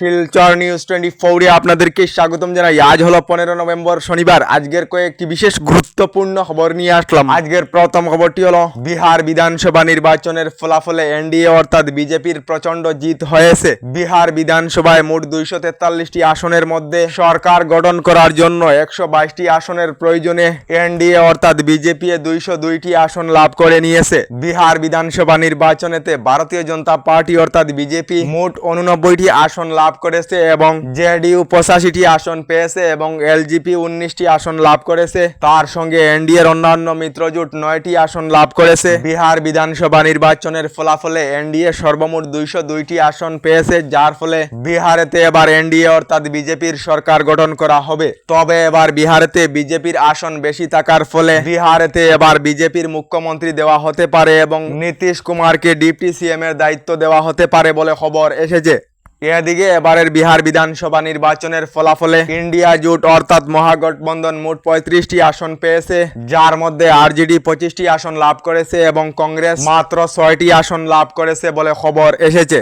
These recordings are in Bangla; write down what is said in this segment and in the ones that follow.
শিলচর নিউজ টোয়েন্টি ফোরে আপনাদেরকে স্বাগতম জানাই। আজ হলো পনেরো নভেম্বর শনিবার। আজকের কয়েকটি বিশেষ গুরুত্বপূর্ণ খবর নিয়ে আসলাম। আজকের প্রথম খবরটি হলো, বিহার বিধানসভা নির্বাচনের ফলাফলে এনডিএ অর্থাৎ বিজেপির প্রচণ্ড জিত হয়েছে। বিহার বিধানসভায় মোট দুইশো তেতাল্লিশটি আসনের মধ্যে সরকার গঠন করার জন্য একশো বাইশটি আসনের প্রয়োজনে এনডিএ অর্থাৎ বিজেপি দুইশো দুইটি আসন লাভ করে নিয়েছে। বিহার বিধানসভা নির্বাচনেতে ভারতীয় জনতা পার্টি অর্থাৎ বিজেপি মোট উননব্বইটি আসন লাভ করেছে এবং জেডিইউ পঁচাশিটি আসন পেয়েছে এবং এলজিপি উনিশটি আসন লাভ করেছে। তার সঙ্গে এনডিএ এর অন্যান্য মিত্রজোট নয়টি আসন লাভ করেছে। বিহার বিধানসভা নির্বাচনের ফলাফলে এনডিএ সর্বমোট দুইশো দুইটি আসন পেয়েছে, যার ফলে বিহারেতে এবার এনডিএ অর্থাৎ বিজেপির সরকার গঠন করা হবে। তবে এবার বিহারেতে বিজেপির আসন বেশি থাকার ফলে বিহারেতে এবার বিজেপির মুখ্যমন্ত্রী দেওয়া হতে পারে এবং নীতিশ কুমারকে ডিপটি সিএম এর দায়িত্ব দেওয়া হতে পারে বলে খবর এসেছে। এদিকে এবারের বিহার বিধানসভা নির্বাচনের ফলাফলে ইন্ডিয়া জোট অর্থাৎ মহাগঠবন্ধন মোট পঁয়ত্রিশটি আসন পেয়েছে, যার মধ্যে আরজেডি পঁচিশটি আসন লাভ করেছে এবং কংগ্রেস মাত্র ছয়টি আসন লাভ করেছে বলে খবর এসেছে।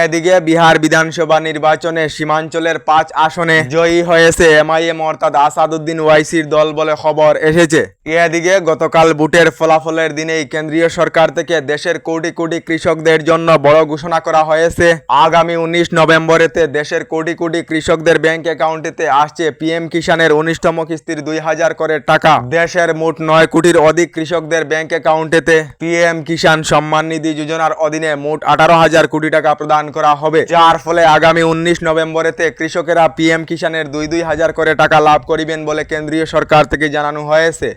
এদিকে বিহার বিধানসভা নির্বাচনে সীমাঞ্চলের পাঁচ আসনে জয়ী হয়েছে এমআইএম অর্থাৎ আসাদুদ্দিন ওয়াইসির দল বলে খবর এসেছে। এদিকে গতকাল ভোটের ফলাফলের দিনেই কেন্দ্রীয় সরকার থেকে দেশের কোটি কোটি কৃষকদের জন্য বড় ঘোষণা করা হয়েছে। আগামী উনিশ নভেম্বরেতে দেশের কোটি কোটি কৃষকদের ব্যাংক অ্যাকাউন্টেতে আসছে পিএম কিষানের উনিশতম কিস্তির দুই হাজার করে টাকা। দেশের মোট নয় কোটির অধিক কৃষকদের ব্যাংক অ্যাকাউন্টেতে পিএম কিষান সম্মান নিধি যোজনার অধীনে মোট আঠারো হাজার কোটি টাকা প্রদান করা হবে। যার ফলে আগামী উনিশ নভেম্বরেতে কৃষকেরা পিএম কিষানের দুই দুই হাজার করে টাকা লাভ করিবেন বলে কেন্দ্রীয় সরকার থেকে জানানো হয়েছে।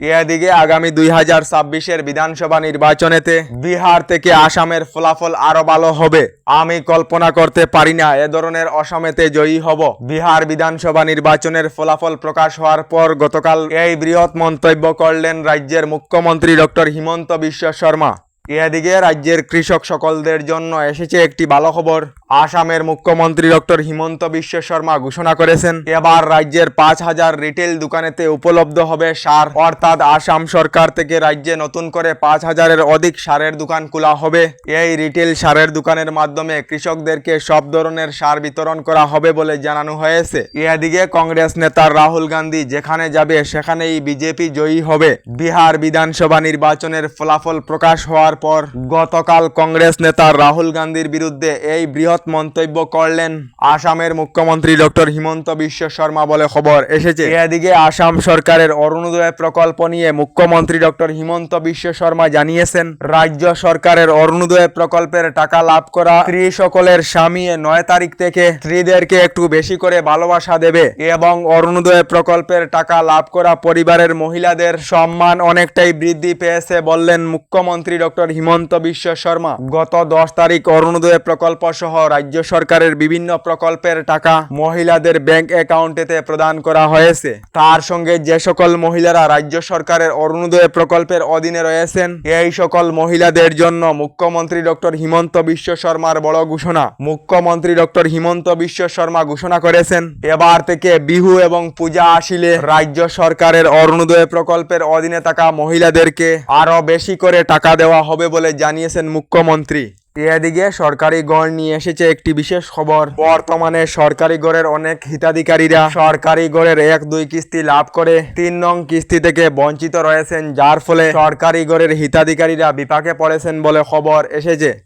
এদিকে আগামী দুই হাজার ছাব্বিশের বিধানসভা নির্বাচনেতে বিহার থেকে আসামের ফলাফল আরও ভালো হবে। আমি কল্পনা করতে পারি না, এ ধরনের অসমেতে জয়ী হব। বিহার বিধানসভা নির্বাচনের ফলাফল প্রকাশ হওয়ার পর গতকাল এই বৃহৎ মন্তব্য করলেন রাজ্যের মুখ্যমন্ত্রী ডক্টর হিমন্ত বিশ্ব শর্মা। এদিকে রাজ্যের কৃষক সকলদের জন্য এসেছে একটি ভালো খবর। আসামের মুখ্যমন্ত্রী ডক্টর হিমন্ত বিশ্ব শর্মা ঘোষণা করেছেন, এবার রাজ্যের পাঁচ হাজার রিটেল দোকানেতে উপলব্ধ হবে সার। অর্থাৎ আসাম সরকার থেকে রাজ্যে নতুন করে পাঁচ হাজারের অধিক সারের দোকান খোলা হবে। এই রিটেল সারের দোকানের মাধ্যমে কৃষকদেরকে সব ধরনের সার বিতরণ করা হবে বলে জানানো হয়েছে। এদিকে কংগ্রেস নেতা রাহুল গান্ধী যেখানে যাবে সেখানেই বিজেপি জয়ী হবে। বিহার বিধানসভা নির্বাচনের ফলাফল প্রকাশ হওয়ার পর গতকাল কংগ্রেস নেতা রাহুল গান্ধীর বিরুদ্ধে এই বৃহৎ মন্তব্য করলেন আসামের মুখ্যমন্ত্রী ডক্টর হিমন্ত বিশ্ব শর্মা বলে খবর এসেছে। এদিকে আসাম সরকারের অরুণোদয় প্রকল্প নিয়ে মুখ্যমন্ত্রী ডক্টর হিমন্ত বিশ্ব শর্মা জানিয়েছেন, রাজ্য সরকারের অরুণোদয় প্রকল্পের টাকা লাভ করা স্ত্রী সকলের স্বামী নয় তারিখ থেকে স্ত্রীদেরকে একটু বেশি করে ভালোবাসা দেবে এবং অরুণোদয় প্রকল্পের টাকা লাভ করা পরিবারের মহিলাদের সম্মান অনেকটাই বৃদ্ধি পেয়েছে বললেন মুখ্যমন্ত্রী ডক্টর হিমন্ত বিশ্ব শর্মা। গত দশ তারিখ অরুণোদয় প্রকল্প সহ রাজ্য সরকারের বিভিন্ন প্রকল্পের টাকা মহিলাদের ব্যাংক অ্যাকাউন্টেতে প্রদান করা হয়েছে। তার সঙ্গে যে সকল মহিলারা রাজ্য সরকারের অরুণোদয় প্রকল্পের অধীনে রয়েছেন, এই সকল মহিলাদের জন্য মুখ্যমন্ত্রী ডক্টর হিমন্ত বিশ্ব শর্মার বড় ঘোষণা। মুখ্যমন্ত্রী ডক্টর হিমন্ত বিশ্ব শর্মা ঘোষণা করেছেন, এবার থেকে বিহু এবং পূজা আসিলে রাজ্য সরকারের অরুণোদয় প্রকল্পের অধীনে থাকা মহিলাদেরকে আরও বেশি করে টাকা দেওয়া হবে। বলে জানিয়েছেন মুখ্যমন্ত্রী। এদিকে সরকারি গড় নিয়ে এসেছে একটি বিশেষ খবর। বর্তমানে সরকারি গড়ের অনেক হিতাধিকারীরা সরকারি গড়ের এক, দুই কিস্তি লাভ করে তিন নং কিস্তি থেকে বঞ্চিত রয়েছেন, যার ফলে সরকারি গড়ের হিতাধিকারীরা বিপাকে পড়েছেন বলে খবর এসেছে।